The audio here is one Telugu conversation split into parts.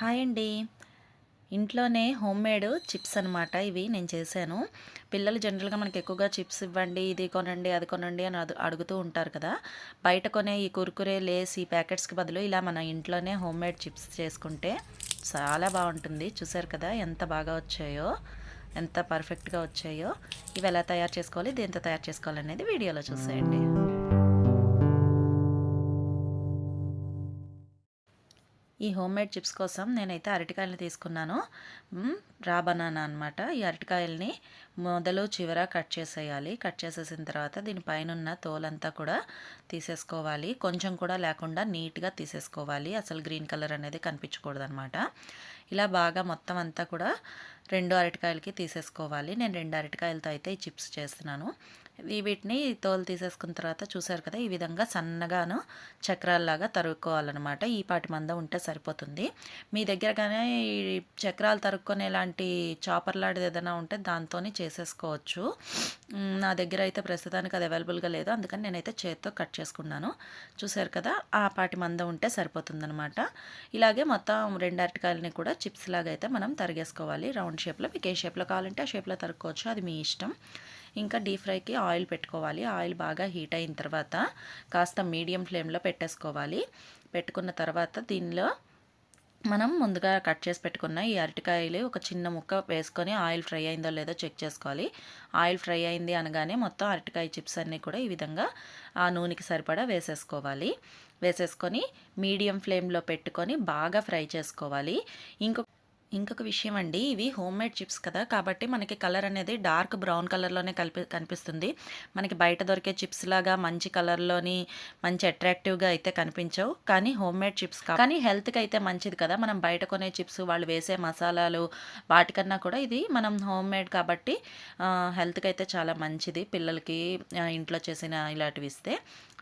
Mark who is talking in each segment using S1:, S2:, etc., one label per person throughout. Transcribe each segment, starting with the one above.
S1: హాయ్ అండి. ఇంట్లోనే హోమ్ మేడ్ చిప్స్ అనమాట ఇవి నేను చేశాను. పిల్లలు జనరల్గా మనకి ఎక్కువగా చిప్స్ ఇవ్వండి ఇది కొనండి అది కొనండి అని అడుగుతూ ఉంటారు కదా. బయట కొనే ఈ కుర్కురే లేస్ ఈ ప్యాకెట్స్కి బదులు ఇలా మన ఇంట్లోనే హోమ్ మేడ్ చిప్స్ చేసుకుంటే చాలా బాగుంటుంది. చూసారు కదా ఎంత బాగా వచ్చాయో ఎంత పర్ఫెక్ట్గా వచ్చాయో. ఇవి ఎలా తయారు చేసుకోవాలి దేంతో తయారు చేసుకోవాలనేది వీడియోలో చూసేయండి. ఈ హోమ్ మేడ్ చిప్స్ కోసం నేనైతే అరటికాయలు తీసుకున్నాను. రా బనానా అనమాట ఈ అరటికాయల్ని మొదలు చివర కట్ చేసేయాలి. కట్ చేసేసిన తర్వాత దీనిపైన ఉన్న తోలంతా కూడా తీసేసుకోవాలి. కొంచెం కూడా లేకుండా నీట్గా తీసేసుకోవాలి. అసలు గ్రీన్ కలర్ అనేది కనిపించకూడదు ఇలా బాగా మొత్తం అంతా కూడా రెండు అరటికాయలకి తీసేసుకోవాలి. నేను రెండు అరటికాయలతో అయితే ఈ చిప్స్ చేస్తున్నాను. వీటిని తోలు తీసేసుకున్న తర్వాత చూసారు కదా ఈ విధంగా సన్నగాను చక్రాల్లాగా తరుక్కోవాలన్నమాట. ఈ పాటి మంద ఉంటే సరిపోతుంది. మీ దగ్గర కానీ ఈ చక్రాలు తరుక్కునే లాంటి చాపర్ లాంటిది ఏదైనా ఉంటే దాంతోనే చేసేసుకోవచ్చు. నా దగ్గర అయితే ప్రస్తుతానికి అది అవైలబుల్గా లేదు. అందుకని నేనైతే చేతితో కట్ చేసుకున్నాను. చూసారు కదా ఆ పాటి మంద ఉంటే సరిపోతుందనమాట ఇలాగే మొత్తం రెండు అరటికాయలని కూడా చిప్స్ లాగా అయితే మనం తరిగేసుకోవాలి. రౌండ్ షేప్లో మీకు ఏ షేప్లో కావాలంటే ఆ షేప్లో తరుక్కోవచ్చు. అది మీ ఇష్టం. ఇంకా డీప్ ఫ్రైకి ఆయిల్ పెట్టుకోవాలి. ఆయిల్ బాగా హీట్ అయిన తర్వాత కాస్త మీడియం ఫ్లేమ్లో పెట్టేసుకోవాలి. పెట్టుకున్న తర్వాత దీనిలో మనం ముందుగా కట్ చేసి పెట్టుకున్న ఈ అరటికాయలు ఒక చిన్న ముక్క వేసుకొని ఆయిల్ ఫ్రై అయిందో లేదో చెక్ చేసుకోవాలి. ఆయిల్ ఫ్రై అయింది అనగానే మొత్తం అరటికాయ చిప్స్ అన్నీ కూడా ఈ విధంగా ఆ నూనెకి సరిపడా వేసేసుకోవాలి. వేసేసుకొని మీడియం ఫ్లేమ్లో పెట్టుకొని బాగా ఫ్రై చేసుకోవాలి. ఇంకొక ఇంకొక విషయం అండి ఇవి హోమ్ మేడ్ చిప్స్ కదా కాబట్టి మనకి కలర్ అనేది డార్క్ బ్రౌన్ కలర్లోనే కలిపి కనిపిస్తుంది. మనకి బయట దొరికే చిప్స్ లాగా మంచి కలర్లోని మంచి అట్రాక్టివ్గా అయితే కనిపించవు. కానీ హోమ్ మేడ్ చిప్స్ కానీ హెల్త్కి అయితే మంచిది కదా. మనం బయట కొనే చిప్స్ వాళ్ళు వేసే మసాలాలు వాటికన్నా కూడా ఇది మనం హోమ్ మేడ్ కాబట్టి హెల్త్కి అయితే చాలా మంచిది. పిల్లలకి ఇంట్లో చేసిన ఇలాంటివి ఇస్తే.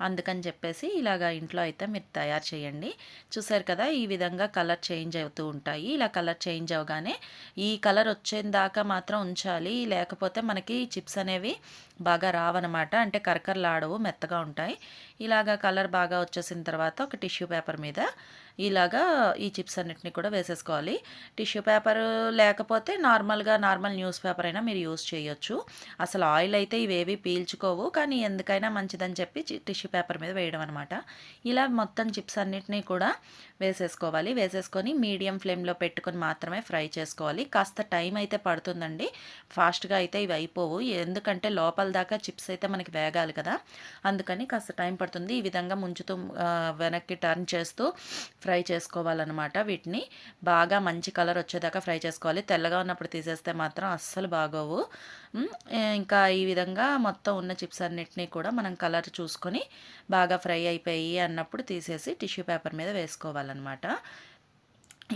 S1: అందుకని చెప్పేసి ఇలాగా ఇంట్లో అయితే మీరు తయారు చేయండి. చూసారు కదా ఈ విధంగా కలర్ చేంజ్ అవుతూ ఉంటాయి. ఇలా కలర్ చేంజ్ చేంజ్ అవగానే ఈ కలర్ వచ్చేదాకా మాత్రం ఉంచాలి. లేకపోతే మనకి చిప్స్ అనేవి బాగా రావన్నమాట. అంటే కరకరలాడవు మెత్తగా ఉంటాయి. ఇలాగా కలర్ బాగా వచ్చేసిన తర్వాత ఒక టిష్యూ పేపర్ మీద ఇలాగా ఈ చిప్స్ అన్నిటిని కూడా వేసేసుకోవాలి. టిష్యూ పేపర్ లేకపోతే నార్మల్గా నార్మల్ న్యూస్ పేపర్ అయినా మీరు యూస్ చేయొచ్చు. అసలు ఆయిల్ అయితే ఇవేవి పీల్చుకోవు. కానీ ఎందుకైనా మంచిదని చెప్పి టిష్యూ పేపర్ మీద వేయడం అనమాట ఇలా మొత్తం చిప్స్ అన్నిటినీ కూడా వేసేసుకోవాలి. వేసేసుకొని మీడియం ఫ్లేమ్లో పెట్టుకొని మాత్రమే ఫ్రై చేసుకోవాలి. కాస్త టైం అయితే పడుతుందండి. ఫాస్ట్గా అయితే ఇవి అయిపోవు. ఎందుకంటే లోపల దాకా చిప్స్ అయితే మనకి వేగాలి కదా. అందుకని కాస్త టైం పడుతుంది. ఈ విధంగా ముంచుతూ వెనక్కి టర్న్ చేస్తూ ఫ్రై చేసుకోవాలన్నమాట వీటిని. బాగా మంచి కలర్ వచ్చేదాకా ఫ్రై చేసుకోవాలి. తెల్లగా ఉన్నప్పుడు తీసేస్తే మాత్రం అస్సలు బాగోవు. ఇంకా ఈ విధంగా మొత్తం ఉన్న చిప్స్ అన్నిటినీ కూడా మనం కలర్ చూసుకొని బాగా ఫ్రై అయిపోయి అన్నప్పుడు తీసేసి టిష్యూ పేపర్ మీద వేసుకోవాలన్నమాట.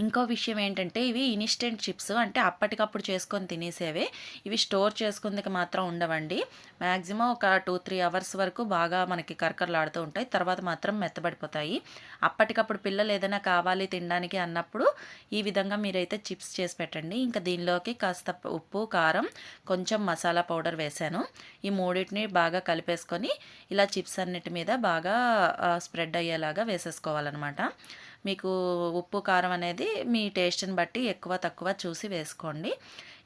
S1: ఇంకో విషయం ఏంటంటే ఇవి ఇన్స్టెంట్ చిప్స్. అంటే అప్పటికప్పుడు చేసుకొని తినేసేవే. ఇవి స్టోర్ చేసుకుందుకు మాత్రం ఉండవండి. మ్యాక్సిమం ఒక టూ త్రీ అవర్స్ వరకు బాగా మనకి కరకరలాడుతూ ఉంటాయి. తర్వాత మాత్రం మెత్తబడిపోతాయి. అప్పటికప్పుడు పిల్లలు ఏదైనా కావాలి తినడానికి అన్నప్పుడు ఈ విధంగా మీరైతే చిప్స్ చేసి పెట్టండి. ఇంకా దీనిలోకి కాస్త ఉప్పు కారం కొంచెం మసాలా పౌడర్ వేసాను ఈ మూడింటిని బాగా కలిపేసుకొని ఇలా చిప్స్ అన్నిటి మీద బాగా స్ప్రెడ్ అయ్యేలాగా వేసేసుకోవాలన్నమాట. మీకు ఉప్పు కారం అనేది మీ టేస్ట్ని బట్టి ఎక్కువ తక్కువ చూసి వేసుకోండి.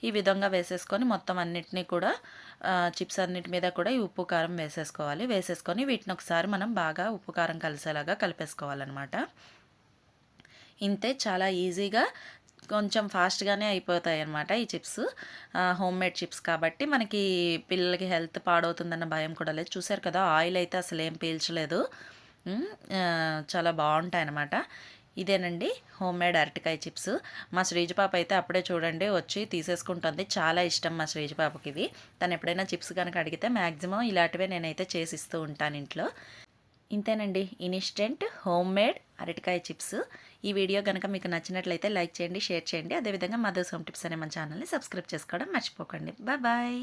S1: ఈ విధంగా వేసేసుకొని మొత్తం అన్నిటినీ కూడా చిప్స్ అన్నిటి మీద కూడా ఈ ఉప్పు కారం వేసేసుకోవాలి. వేసేసుకొని వీటిని ఒకసారి మనం బాగా ఉప్పు కారం కలిసేలాగా కలిపేసుకోవాలన్నమాట. ఇంతే చాలా ఈజీగా కొంచెం ఫాస్ట్గానే అయిపోతాయి అన్నమాట ఈ చిప్స్. హోమ్ మేడ్ చిప్స్ కాబట్టి మనకి పిల్లలకి హెల్త్ పాడవుతుందన్న భయం కూడా లేదు. చూసారు కదా ఆయిల్ అయితే అసలు ఏం పీల్చలేదు. చాలా బాగుంటాయి అన్నమాట ఇదేనండి హోమ్ మేడ్ అరటికాయ చిప్స్. మా శ్రీజపాప అయితే అప్పుడే చూడండి వచ్చి తీసేసుకుంటుంది. చాలా ఇష్టం మా శ్రీజపాపకి ఇవి తను ఎప్పుడైనా చిప్స్ కనుక అడిగితే మ్యాక్సిమం ఇలాంటివే నేనైతే చేసిస్తూ ఉంటాను ఇంట్లో. ఇంతేనండి ఇన్స్టెంట్ హోమ్ మేడ్ అరటికాయ చిప్స్. ఈ వీడియో కనుక మీకు నచ్చినట్లయితే లైక్ చేయండి షేర్ చేయండి. అదేవిధంగా మదర్స్ హోమ్ టిప్స్ అనే మన ఛానల్ని సబ్స్క్రైబ్ చేసుకోవడం మర్చిపోకండి. బాయ్.